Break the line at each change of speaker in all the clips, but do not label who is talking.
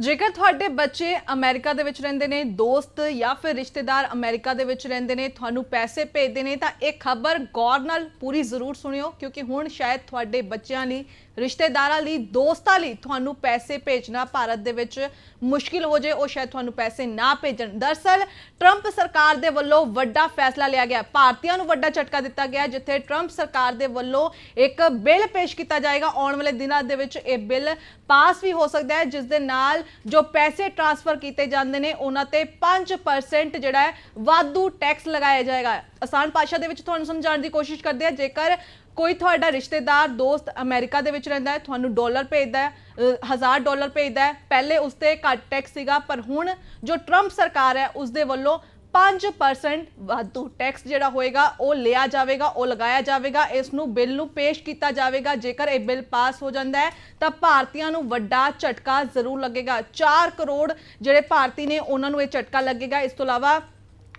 ਜੇਕਰ ਤੁਹਾਡੇ ਬੱਚੇ ਅਮਰੀਕਾ ਦੇ ਵਿੱਚ ਰਹਿੰਦੇ ਨੇ, ਦੋਸਤ ਜਾਂ ਫਿਰ ਰਿਸ਼ਤੇਦਾਰ ਅਮਰੀਕਾ ਦੇ ਵਿੱਚ ਰਹਿੰਦੇ ਨੇ, ਤੁਹਾਨੂੰ ਪੈਸੇ ਭੇਜਦੇ ਨੇ, ਤਾਂ ਇਹ ਖਬਰ ਗੌਰ ਨਾਲ ਪੂਰੀ ਜ਼ਰੂਰ ਸੁਣਿਓ, ਕਿਉਂਕਿ ਹੁਣ ਸ਼ਾਇਦ ਤੁਹਾਡੇ ਬੱਚਿਆਂ ਲਈ ਰਿਸ਼ਤੇਦਾਰਾਂ ਲਈ, ਦੋਸਤਾਂ ਲਈ ਤੁਹਾਨੂੰ ਪੈਸੇ ਭੇਜਣਾ ਭਾਰਤ ਦੇ ਵਿੱਚ ਮੁਸ਼ਕਿਲ ਹੋ ਜੇ, ਉਹ ਸ਼ਾਇਦ ਤੁਹਾਨੂੰ ਪੈਸੇ ਨਾ ਭੇਜਣ। ਦਰਸਲ, ਟਰੰਪ ਸਰਕਾਰ ਦੇ ਵੱਲੋਂ ਵੱਡਾ ਫੈਸਲਾ ਲਿਆ ਗਿਆ। ਭਾਰਤੀਆਂ ਨੂੰ ਵੱਡਾ ਝਟਕਾ ਦਿੱਤਾ ਗਿਆ, ਜਿੱਥੇ ਟਰੰਪ ਸਰਕਾਰ ਦੇ ਵੱਲੋਂ ਇੱਕ ਬਿੱਲ ਪੇਸ਼ ਕੀਤਾ ਜਾਏਗਾ। ਆਉਣ ਵਾਲੇ ਦਿਨਾਂ ਦੇ ਵਿੱਚ ਇਹ ਬਿੱਲ ਪਾਸ ਵੀ ਹੋ ਸਕਦਾ ਹੈ, ਜਿਸ ਦੇ ਨਾਲ ਜੋ ਪੈਸੇ ਟ੍ਰਾਂਸਫਰ ਕੀਤੇ ਜਾਂਦੇ ਨੇ, ਉਹਨਾਂ ਤੇ 5% ਜਿਹੜਾ ਹੈ, ਵਾਧੂ ਟੈਕਸ ਲਗਾਇਆ ਜਾਏਗਾ। ਆਸਾਨ ਭਾਸ਼ਾ ਦੇ ਵਿੱਚ ਤੁਹਾਨੂੰ ਸਮਝਾਉਣ ਦੀ ਕੋਸ਼ਿਸ਼ ਕਰਦੇ ਆ ਜੇਕਰ ਕੋਈ ਤੁਹਾਡਾ ਰਿਸ਼ਤੇਦਾਰ ਦੋਸਤ ਅਮਰੀਕਾ ਦੇ ਵਿੱਚ ਰਹਿੰਦਾ ਹੈ ਤੁਹਾਨੂੰ ਡਾਲਰ ਭੇਜਦਾ ਹੈ ਅ, ਹਜ਼ਾਰ ਡਾਲਰ ਭੇਜਦਾ ਹੈ ਪਹਿਲੇ ਉਸ ਤੇ ਘੱਟ ਟੈਕਸ ਸੀਗਾ ਪਰ ਹੁਣ ਜੋ ਟਰੰਪ ਸਰਕਾਰ ਹੈ ਉਸ ਦੇ ਵੱਲੋਂ 5% ਵਾਧੂ ਟੈਕਸ ਜਿਹੜਾ ਹੋਏਗਾ ਉਹ ਲਿਆ ਜਾਵੇਗਾ ਉਹ ਲਗਾਇਆ ਜਾਵੇਗਾ ਇਸ ਨੂੰ ਬਿੱਲ ਨੂੰ ਪੇਸ਼ ਕੀਤਾ ਜਾਵੇਗਾ ਜੇਕਰ ਇਹ ਬਿੱਲ ਪਾਸ ਹੋ ਜਾਂਦਾ ਹੈ ਤਾਂ ਭਾਰਤੀਆਂ ਨੂੰ ਵੱਡਾ ਝਟਕਾ ਜ਼ਰੂਰ ਲੱਗੇਗਾ। 4 ਕਰੋੜ ਜਿਹੜੇ ਭਾਰਤੀ ਨੇ ਉਹਨਾਂ ਨੂੰ ਇਹ ਝਟਕਾ ਲੱਗੇਗਾ। ਇਸ ਤੋਂ ਇਲਾਵਾ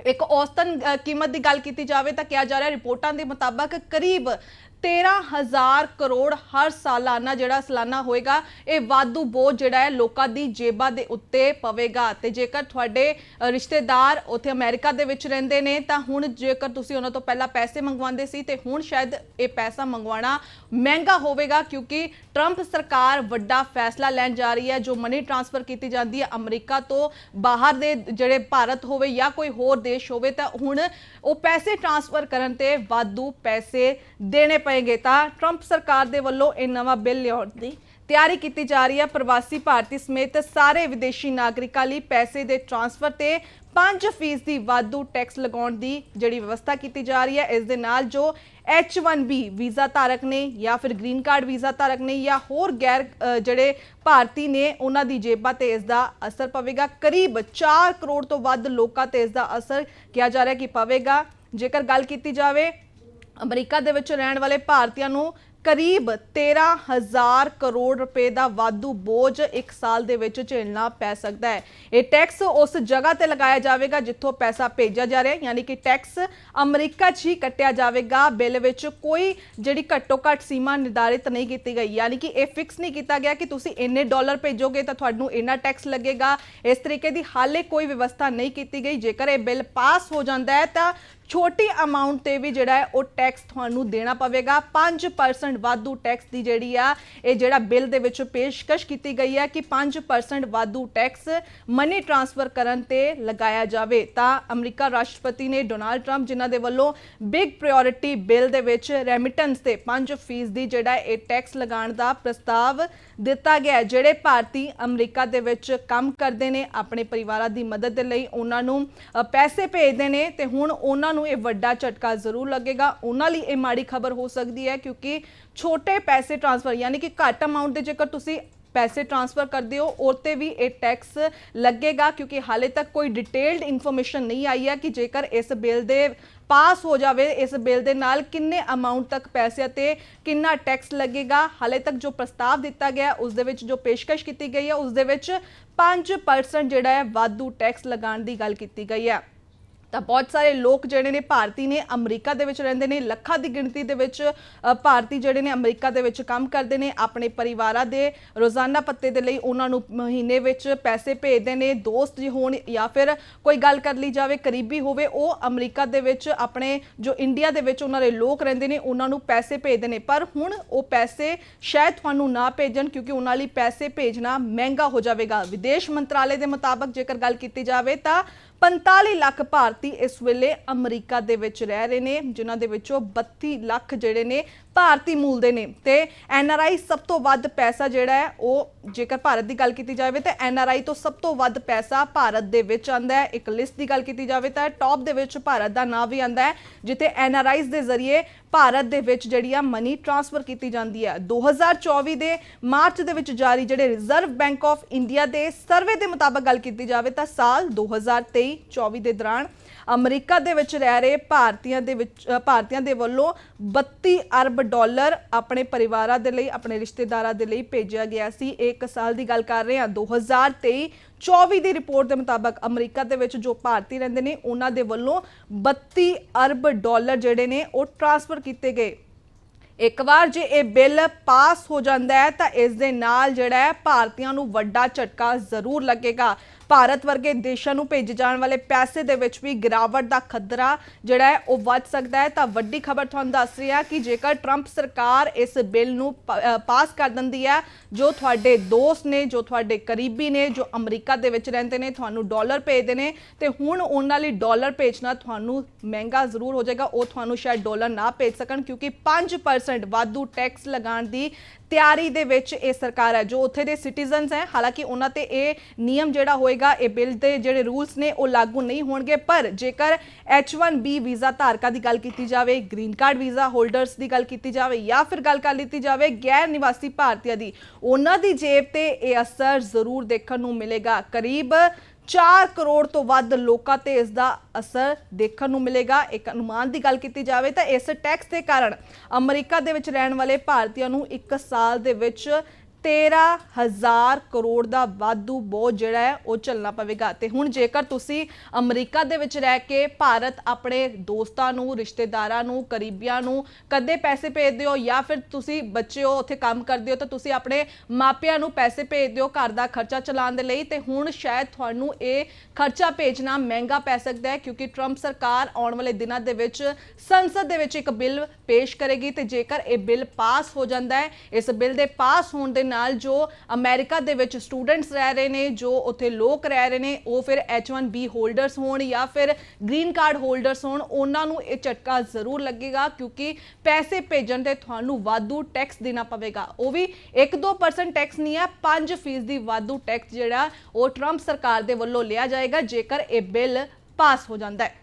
ਇੱਕ ਔਸਤਨ ਕੀਮਤ ਦੀ ਗੱਲ ਕੀਤੀ ਜਾਵੇ ਤਾਂ ਕਿਹਾ ਜਾ ਰਿਹਾ ਰਿਪੋਰਟਾਂ ਦੇ ਮੁਤਾਬਕ ਕਰੀਬ 13000 ਕਰੋੜ ਹਰ ਸਾਲਾਨਾ ਜਿਹੜਾ ਸਾਲਾਨਾ ਹੋਏਗਾ, ਇਹ ਵਾਧੂ ਬੋਝ ਜਿਹੜਾ ਹੈ ਲੋਕਾਂ ਦੀ ਜੇਬਾਂ ਦੇ ਉੱਤੇ ਪਵੇਗਾ। ਤੇ ਜੇਕਰ ਤੁਹਾਡੇ ਰਿਸ਼ਤੇਦਾਰ ਉੱਥੇ ਅਮਰੀਕਾ ਦੇ ਵਿੱਚ ਰਹਿੰਦੇ ਨੇ, ਤਾਂ ਹੁਣ ਜੇਕਰ ਤੁਸੀਂ ਉਹਨਾਂ ਤੋਂ ਪਹਿਲਾਂ ਪੈਸੇ ਮੰਗਵਾਉਂਦੇ ਸੀ, ਤੇ ਹੁਣ ਸ਼ਾਇਦ ਇਹ ਪੈਸਾ ਮੰਗਵਾਉਣਾ ਮਹਿੰਗਾ ਹੋਵੇਗਾ, ਕਿਉਂਕਿ ਟਰੰਪ ਸਰਕਾਰ ਵੱਡਾ ਫੈਸਲਾ ਲੈਣ ਜਾ ਰਹੀ ਹੈ, ਜੋ ਮਨੀ ਟ੍ਰਾਂਸਫਰ ਕੀਤੀ ਜਾਂਦੀ ਹੈ ਅਮਰੀਕਾ ਤੋਂ ਬਾਹਰ ਦੇ ਜਿਹੜੇ ਭਾਰਤ ਹੋਵੇ ਜਾਂ ਕੋਈ ਹੋਰ ਦੇਸ਼ ਹੋਵੇ, ਤਾਂ ਹੁਣ ਉਹ ਪੈਸੇ ਟ੍ਰਾਂਸਫਰ ਕਰਨ ਤੇ ਵਾਧੂ ਪੈਸੇ ਦੇਣੇ ਪਏਗੇ ਤਾਂ ਟਰੰਪ ਸਰਕਾਰ ਦੇ ਵੱਲੋਂ ਇਹ ਨਵਾਂ ਬਿੱਲ ਲਿਆਉਣ ਦੀ ਤਿਆਰੀ ਕੀਤੀ ਜਾ ਰਹੀ ਹੈ। ਪ੍ਰਵਾਸੀ ਭਾਰਤੀ ਸਮੇਤ ਸਾਰੇ ਵਿਦੇਸ਼ੀ ਨਾਗਰਿਕਾਂ ਲਈ ਪੈਸੇ ਦੇ ਟ੍ਰਾਂਸਫਰ ਤੇ 5% ਦੀ ਵਾਧੂ ਟੈਕਸ ਲਗਾਉਣ ਦੀ ਜਿਹੜੀ ਵਿਵਸਥਾ ਕੀਤੀ ਜਾ ਰਹੀ ਹੈ, ਇਸ ਦੇ ਨਾਲ ਜੋ H1B ਵੀਜ਼ਾ ਧਾਰਕ ਨੇ ਜਾਂ ਫਿਰ ਗ੍ਰੀਨ ਕਾਰਡ ਵੀਜ਼ਾ ਧਾਰਕ ਨੇ ਜਾਂ ਹੋਰ ਗੈਰ ਜਿਹੜੇ ਭਾਰਤੀ ਨੇ, ਉਹਨਾਂ ਦੀ ਜੇਬਾਂ ਤੇ ਇਸ ਦਾ ਅਸਰ ਪਵੇਗਾ। ਕਰੀਬ 4 ਕਰੋੜ ਤੋਂ ਵੱਧ ਲੋਕਾਂ ਤੇ ਇਸ ਦਾ ਅਸਰ ਕਿਹਾ ਜਾ ਰਿਹਾ ਕਿ ਪਵੇਗਾ। ਜੇਕਰ ਗੱਲ ਕੀਤੀ ਜਾਵੇ ਅਮਰੀਕਾ ਦੇ ਵਿੱਚ ਰਹਿਣ ਵਾਲੇ ਭਾਰਤੀਆਂ ਨੂੰ ਕਰੀਬ 13000 ਕਰੋੜ ਰੁਪਏ ਦਾ ਵਾਧੂ ਬੋਝ ਇੱਕ ਸਾਲ ਦੇ ਵਿੱਚ ਝੇਲਣਾ ਪੈ ਸਕਦਾ ਹੈ। ਇਹ ਟੈਕਸ ਉਸ ਜਗ੍ਹਾ ਤੇ ਲਗਾਇਆ ਜਾਵੇਗਾ ਜਿੱਥੋਂ ਪੈਸਾ ਭੇਜਿਆ ਜਾ ਰਿਹਾ ਹੈ। ਯਾਨੀ ਕਿ ਟੈਕਸ ਅਮਰੀਕਾ 'ਚ ਹੀ ਕੱਟਿਆ ਜਾਵੇਗਾ। ਬਿੱਲ ਵਿੱਚ ਕੋਈ ਜਿਹੜੀ ਘੱਟੋ ਘੱਟ ਸੀਮਾ ਨਿਰਧਾਰਿਤ ਨਹੀਂ ਕੀਤੀ ਗਈ। ਯਾਨੀ ਕਿ ਇਹ ਫਿਕਸ ਨਹੀਂ ਕੀਤਾ ਗਿਆ ਕਿ ਤੁਸੀਂ ਇੰਨੇ ਡਾਲਰ ਭੇਜੋਗੇ ਤਾਂ ਤੁਹਾਨੂੰ ਇੰਨਾ ਟੈਕਸ ਲੱਗੇਗਾ। ਇਸ ਤਰੀਕੇ ਦੀ ਹਾਲੇ ਕੋਈ ਵਿਵਸਥਾ ਨਹੀਂ ਕੀਤੀ ਗਈ। ਜੇਕਰ ਇਹ ਬਿੱਲ ਪਾਸ ਹੋ ਜਾਂਦਾ ਹੈ ਤਾਂ ਛੋਟੀ ਅਮਾਉਂਟ ਤੇ ਵੀ ਜਿਹੜਾ ਹੈ ਉਹ ਟੈਕਸ ਤੁਹਾਨੂੰ ਦੇਣਾ ਪਵੇਗਾ। 5% ਵਾਧੂ ਟੈਕਸ ਦੀ ਜਿਹੜੀ ਆ, ਇਹ ਜਿਹੜਾ ਬਿੱਲ ਦੇ ਵਿੱਚ ਪੇਸ਼ਕਸ਼ ਕੀਤੀ ਗਈ ਹੈ ਕਿ 5% ਵਾਧੂ ਟੈਕਸ ਮਨੀ ਟ੍ਰਾਂਸਫਰ ਕਰਨ ਤੇ ਲਗਾਇਆ ਜਾਵੇ। ਤਾਂ ਅਮਰੀਕਾ ਰਾਸ਼ਟਰਪਤੀ ਨੇ ਡੋਨਾਲਡ ਟਰੰਪ ਜਿਨ੍ਹਾਂ ਦੇ ਵੱਲੋਂ ਬਿਗ ਪ੍ਰਾਇੋਰਟੀ ਬਿੱਲ ਦੇ ਵਿੱਚ ਰੈਮਿਟੈਂਸ ਤੇ 5% ਦੀ ਜਿਹੜਾ ਇਹ ਟੈਕਸ ਲਗਾਉਣ ਦਾ ਪ੍ਰਸਤਾਵ ਦਿੱਤਾ ਗਿਆ ਜਿਹੜੇ ਭਾਰਤੀ ਅਮਰੀਕਾ ਦੇ ਵਿੱਚ ਕੰਮ ਕਰਦੇ ਨੇ, ਆਪਣੇ ਪਰਿਵਾਰਾਂ ਦੀ ਮਦਦ ਦੇ ਲਈ ਉਹਨਾਂ ਨੂੰ ਪੈਸੇ ਭੇਜਦੇ ਨੇ ਤੇ ਹੁਣ ਉਹਨਾਂ ਨੂੰ ਇਹ ਵੱਡਾ ਝਟਕਾ ਜ਼ਰੂਰ ਲੱਗੇਗਾ। ਉਹਨਾਂ ਲਈ ਇਹ ਮਾੜੀ ਖਬਰ ਹੋ ਸਕਦੀ ਹੈ ਕਿਉਂਕਿ ਛੋਟੇ ਪੈਸੇ ਟ੍ਰਾਂਸਫਰ ਯਾਨੀ ਕਿ ਘੱਟ ਅਮਾਉਂਟ ਦੇ ਜੇਕਰ ਤੁਸੀਂ ਪੈਸੇ ਟ੍ਰਾਂਸਫਰ ਕਰਦੇ ਹੋ ਉਹ ਤੇ ਵੀ ਇਹ ਟੈਕਸ ਲੱਗੇਗਾ ਕਿਉਂਕਿ ਹਾਲੇ ਤੱਕ ਕੋਈ ਡਿਟੇਲਡ ਇਨਫੋਰਮੇਸ਼ਨ ਨਹੀਂ ਆਈ ਹੈ ਕਿ ਜੇਕਰ ਇਸ ਬਿੱਲ ਦੇ ਪਾਸ ਹੋ ਜਾਵੇ ਇਸ ਬਿੱਲ ਦੇ ਨਾਲ ਕਿੰਨੇ ਅਮਾਉਂਟ ਤੱਕ ਪੈਸੇ ਤੇ ਕਿੰਨਾ ਟੈਕਸ ਲੱਗੇਗਾ। ਹਾਲੇ ਤੱਕ ਜੋ ਪ੍ਰਸਤਾਵ ਦਿੱਤਾ ਗਿਆ ਹੈ, ਉਸ ਦੇ ਵਿੱਚ ਜੋ ਪੇਸ਼ਕਸ਼ ਕੀਤੀ ਗਈ ਹੈ ਉਸ ਦੇ ਵਿੱਚ 5% ਜਿਹੜਾ ਹੈ ਵਾਧੂ ਟੈਕਸ ਲਗਾਉਣ ਦੀ ਗੱਲ ਕੀਤੀ ਗਈ ਹੈ। ਤਾਂ ਬਹੁਤ ਸਾਰੇ ਲੋਕ ਜਿਹੜੇ ਨੇ ਭਾਰਤੀ ਨੇ, ਅਮਰੀਕਾ ਦੇ ਵਿੱਚ ਰਹਿੰਦੇ ਨੇ, ਲੱਖਾਂ ਦੀ ਗਿਣਤੀ ਦੇ ਵਿੱਚ ਭਾਰਤੀ ਜਿਹੜੇ ਨੇ ਅਮਰੀਕਾ ਦੇ ਵਿੱਚ ਕੰਮ ਕਰਦੇ ਨੇ, ਆਪਣੇ ਪਰਿਵਾਰਾਂ ਦੇ ਰੋਜ਼ਾਨਾ ਪੱਤੇ ਦੇ ਲਈ ਉਹਨਾਂ ਨੂੰ ਮਹੀਨੇ ਵਿੱਚ ਪੈਸੇ ਭੇਜਦੇ ਨੇ, ਦੋਸਤ ਜੀ ਹੋਣ ਜਾਂ ਫਿਰ ਕੋਈ ਗੱਲ ਕਰ ਲਈ ਜਾਵੇ, ਕਰੀਬੀ ਹੋਵੇ, ਉਹ ਅਮਰੀਕਾ ਦੇ ਵਿੱਚ ਆਪਣੇ ਜੋ ਇੰਡੀਆ ਦੇ ਵਿੱਚ ਉਹਨਾਂ ਦੇ ਲੋਕ ਰਹਿੰਦੇ ਨੇ, ਉਹਨਾਂ ਨੂੰ ਪੈਸੇ ਭੇਜਦੇ ਨੇ। ਪਰ ਹੁਣ ਉਹ ਪੈਸੇ ਸ਼ਾਇਦ ਤੁਹਾਨੂੰ ਨਾ ਭੇਜਣ ਕਿਉਂਕਿ ਉਹਨਾਂ ਲਈ ਪੈਸੇ ਭੇਜਣਾ ਮਹਿੰਗਾ ਹੋ ਜਾਵੇਗਾ। ਵਿਦੇਸ਼ ਮੰਤਰਾਲੇ ਦੇ ਮੁਤਾਬਕ ਜੇਕਰ ਗੱਲ ਕੀਤੀ ਜਾਵੇ ਤਾਂ 45 ਲੱਖ ਭਾਰਤੀ ਇਸ ਵੇਲੇ ਅਮਰੀਕਾ ਦੇ ਵਿੱਚ ਰਹਿ ਰਹੇ ਨੇ, ਜਿਨ੍ਹਾਂ ਦੇ ਵਿੱਚੋਂ 32 ਲੱਖ ਜਿਹੜੇ ਨੇ ਭਾਰਤੀ ਮੂਲ ਦੇ ਨੇ। ਤੇ ਆਈ ਸਭ ਤੋਂ ਵੱਧ ਪੈਸਾ ਜਿਹੜਾ ਹੈ, ਉਹ ਜੇਕਰ ਭਾਰਤ ਦੀ ਗੱਲ ਕੀਤੀ ਜਾਵੇ ਤਾਂ ਐੱਨ ਆਰ ਆਈ ਤੋਂ ਸਭ ਤੋਂ ਵੱਧ ਪੈਸਾ ਭਾਰਤ ਦੇ ਵਿੱਚ ਆਂਦਾ ਹੈ। ਇੱਕ ਲਿਸਟ ਦੀ ਗੱਲ ਕੀਤੀ ਜਾਵੇ ਤਾਂ ਟੌਪ ਦੇ ਵਿੱਚ ਭਾਰਤ ਦਾ ਨਾਮ ਵੀ ਆਂਦਾ ਹੈ, ਜਿੱਥੇ ਆਈਜ਼ ਦੇ ਜ਼ਰੀਏ ਭਾਰਤ ਦੇ ਵਿੱਚ ਜਿਹੜੀ ਆ ਮਨੀ ਟ੍ਰਾਂਸਫਰ ਕੀਤੀ ਜਾਂਦੀ ਹੈ। 2024 ਦੇ ਮਾਰਚ ਦੇ ਵਿੱਚ ਜਾਰੀ ਜਿਹੜੇ ਰਿਜ਼ਰਵ ਬੈਂਕ ਆਫ ਇੰਡੀਆ ਦੇ ਸਰਵੇ ਦੇ ਮੁਤਾਬਕ ਗੱਲ ਕੀਤੀ ਜਾਵੇ ਤਾਂ ਸਾਲ 2023-24 ਦੇ ਦੌਰਾਨ ਅਮਰੀਕਾ ਦੇ ਵਿੱਚ ਰਹਿ ਰਹੇ ਭਾਰਤੀਆਂ ਦੇ ਵਿੱਚ ਭਾਰਤੀਆਂ ਦੇ ਵੱਲੋਂ 32 ਅਰਬ ਡਾਲਰ ਆਪਣੇ ਪਰਿਵਾਰਾਂ ਦੇ ਲਈ, ਆਪਣੇ ਰਿਸ਼ਤੇਦਾਰਾਂ ਦੇ ਲਈ ਭੇਜਿਆ ਗਿਆ ਸੀ। ਇੱਕ ਸਾਲ ਦੀ ਗੱਲ ਕਰ ਰਹੇ ਹਾਂ। 2023 24 ਦੀ ਰਿਪੋਰਟ ਦੇ ਮੁਤਾਬਕ ਅਮਰੀਕਾ ਦੇ ਵਿੱਚ ਜੋ ਭਾਰਤੀ ਰਹਿੰਦੇ ਨੇ, ਉਹਨਾਂ ਦੇ ਵੱਲੋਂ 32 ਅਰਬ ਡਾਲਰ ਜਿਹੜੇ ਨੇ, ਉਹ ਟ੍ਰਾਂਸਫਰ ਕੀਤੇ ਗਏ। ਇੱਕ ਵਾਰ ਜੇ ਇਹ ਬਿੱਲ ਪਾਸ ਹੋ ਜਾਂਦਾ ਹੈ ਤਾਂ ਇਸ ਦੇ ਨਾਲ ਜਿਹੜਾ ਹੈ, ਭਾਰਤੀਆਂ ਨੂੰ ਵੱਡਾ ਝਟਕਾ ਜ਼ਰੂਰ ਲੱਗੇਗਾ। ਭਾਰਤ ਵਰਗੇ ਦੇਸ਼ਾਂ ਨੂੰ ਭੇਜੇ ਜਾਣ ਵਾਲੇ ਪੈਸੇ ਦੇ ਵਿੱਚ ਵੀ ਗਿਰਾਵਟ ਦਾ ਖਤਰਾ ਜਿਹੜਾ ਹੈ, ਉਹ ਵੱਧ ਸਕਦਾ ਹੈ। ਤਾਂ ਵੱਡੀ ਖਬਰ ਤੁਹਾਨੂੰ ਦੱਸ ਰਹੀ ਹੈ ਕਿ ਜੇਕਰ ਟਰੰਪ ਸਰਕਾਰ ਇਸ ਬਿੱਲ ਨੂੰ ਪ- ਪਾਸ ਕਰ ਦਿੰਦੀ ਹੈ, ਜੋ ਤੁਹਾਡੇ ਦੋਸਤ ਨੇ, ਜੋ ਤੁਹਾਡੇ ਕਰੀਬੀ ਨੇ, ਜੋ ਅਮਰੀਕਾ ਦੇ ਵਿੱਚ ਰਹਿੰਦੇ ਨੇ, ਤੁਹਾਨੂੰ ਡਾਲਰ ਭੇਜਦੇ ਨੇ, ਤੇ ਹੁਣ ਉਹਨਾਂ ਲਈ ਡਾਲਰ ਭੇਜਣਾ ਤੁਹਾਨੂੰ ਮਹਿੰਗਾ ਜ਼ਰੂਰ ਹੋ ਜਾਏਗਾ। ਉਹ ਤੁਹਾਨੂੰ ਸ਼ਾਇਦ ਡਾਲਰ ਨਾ ਭੇਜ ਸਕਣ, ਕਿਉਂਕਿ 5% ਵਾਧੂ ਟੈਕਸ ਲਗਾਉਣ ਦੀ ਤਿਆਰੀ ਦੇ ਵਿੱਚ ਇਹ ਸਰਕਾਰ ਹੈ, ਜੋ ਉੱਥੇ ਦੇ ਸਿਟੀਜ਼ਨਸ ਹੈ। ਹਾਲਾਂਕਿ ਉਹਨਾਂ ਤੇ ਇਹ ਨਿਯਮ ਜਿਹੜਾ ਹੋਏਗਾ, ਇਹ ਬਿੱਲ ਦੇ ਜਿਹੜੇ ਰੂਲਸ ਨੇ, ਉਹ ਲਾਗੂ ਨਹੀਂ ਹੋਣਗੇ। ਪਰ ਜੇਕਰ H1B ਵੀਜ਼ਾ ਧਾਰਕਾਂ ਦੀ ਗੱਲ ਕੀਤੀ ਜਾਵੇ, ਗ੍ਰੀਨ ਕਾਰਡ ਵੀਜ਼ਾ ਹੋਲਡਰਸ ਦੀ ਗੱਲ ਕੀਤੀ ਜਾਵੇ ਜਾਂ ਫਿਰ ਗੱਲ ਕਰ ਲਈ ਜਾਵੇ ਗੈਰ ਨਿਵਾਸੀ ਭਾਰਤੀਆਂ ਦੀ, ਉਹਨਾਂ ਦੀ ਜੇਬ ਤੇ ਇਹ ਅਸਰ ਜ਼ਰੂਰ ਦੇਖਣ ਨੂੰ ਮਿਲੇਗਾ। ਕਰੀਬ 4 ਕਰੋੜ ਤੋਂ ਵੱਧ ਲੋਕਾਂ ਤੇ ਇਸ ਦਾ ਅਸਰ ਦੇਖਣ ਨੂੰ ਮਿਲੇਗਾ। ਇੱਕ ਅਨੁਮਾਨ ਦੀ ਗੱਲ ਕੀਤੀ ਜਾਵੇ ਤਾਂ ਇਸ ਟੈਕਸ ਦੇ ਕਾਰਨ ਅਮਰੀਕਾ ਦੇ ਵਿੱਚ ਰਹਿਣ ਵਾਲੇ ਭਾਰਤੀਆਂ ਨੂੰ ਇੱਕ ਸਾਲ ਦੇ ਵਿੱਚ 13000 ਕਰੋੜ ਦਾ ਵਾਧੂ ਬੋਝ ਜਿਹੜਾ ਹੈ ਉਹ ਚੱਲਣਾ ਪਵੇਗਾ। ਤੇ ਹੁਣ ਜੇਕਰ ਤੁਸੀਂ ਅਮਰੀਕਾ ਦੇ ਵਿੱਚ ਰਹਿ ਕੇ ਭਾਰਤ ਆਪਣੇ ਦੋਸਤਾਂ ਨੂੰ, ਰਿਸ਼ਤੇਦਾਰਾਂ ਨੂੰ, ਕਰੀਬੀਆਂ ਨੂੰ ਕਦੇ ਪੈਸੇ ਭੇਜਦੇ ਹੋ ਜਾਂ ਫਿਰ ਤੁਸੀਂ ਬੱਚੇ ਹੋ, ਉੱਥੇ ਕੰਮ ਕਰਦੇ ਹੋ ਤਾਂ ਤੁਸੀਂ ਆਪਣੇ ਮਾਪਿਆਂ ਨੂੰ ਪੈਸੇ ਭੇਜਦੇ ਹੋ ਘਰ ਦਾ ਖਰਚਾ ਚਲਾਉਣ ਦੇ ਲਈ। ਤੇ ਹੁਣ ਸ਼ਾਇਦ ਤੁਹਾਨੂੰ ਇਹ ਖਰਚਾ ਭੇਜਣਾ ਮਹਿੰਗਾ ਪੈ ਸਕਦਾ ਹੈ ਕਿਉਂਕਿ ਟਰੰਪ ਸਰਕਾਰ ਆਉਣ ਵਾਲੇ ਦਿਨਾਂ ਦੇ ਵਿੱਚ ਸੰਸਦ ਦੇ ਵਿੱਚ ਇੱਕ ਬਿੱਲ ਪੇਸ਼ ਕਰੇਗੀ ਤੇ ਜੇਕਰ ਇਹ ਬਿੱਲ ਪਾਸ ਹੋ ਜਾਂਦਾ ਹੈ, ਇਸ ਬਿੱਲ ਦੇ ਪਾਸ ਹੋਣ ਦੇ ਨਾਲ ਜੋ ਅਮਰੀਕਾ ਦੇ ਵਿੱਚ ਸਟੂਡੈਂਟਸ ਰਹਿ ਰਹੇ ਨੇ, ਜੋ ਉੱਥੇ ਲੋਕ ਰਹਿ ਰਹੇ ਨੇ, ਉਹ ਫਿਰ H1B ਹੋਲਡਰਸ ਹੋਣ ਜਾਂ ਫਿਰ ਗ੍ਰੀਨ ਕਾਰਡ ਹੋਲਡਰਸ ਹੋਣ, ਉਹਨਾਂ ਨੂੰ ਇਹ ਝਟਕਾ ਜ਼ਰੂਰ ਲੱਗੇਗਾ ਕਿਉਂਕਿ ਪੈਸੇ ਭੇਜਣ ਤੇ ਤੁਹਾਨੂੰ ਵਾਧੂ ਟੈਕਸ ਦੇਣਾ ਪਵੇਗਾ। ਉਹ ਵੀ 1-2% ਟੈਕਸ ਨਹੀਂ ਹੈ 5% ਦੀ ਵਾਧੂ ਟੈਕਸ ਜਿਹੜਾ ਉਹ ਟਰੰਪ ਸਰਕਾਰ ਦੇ ਵੱਲੋਂ ਲਿਆ ਜਾਏਗਾ ਜੇਕਰ ਇਹ ਬਿੱਲ ਪਾਸ ਹੋ ਜਾਂਦਾ ਹੈ।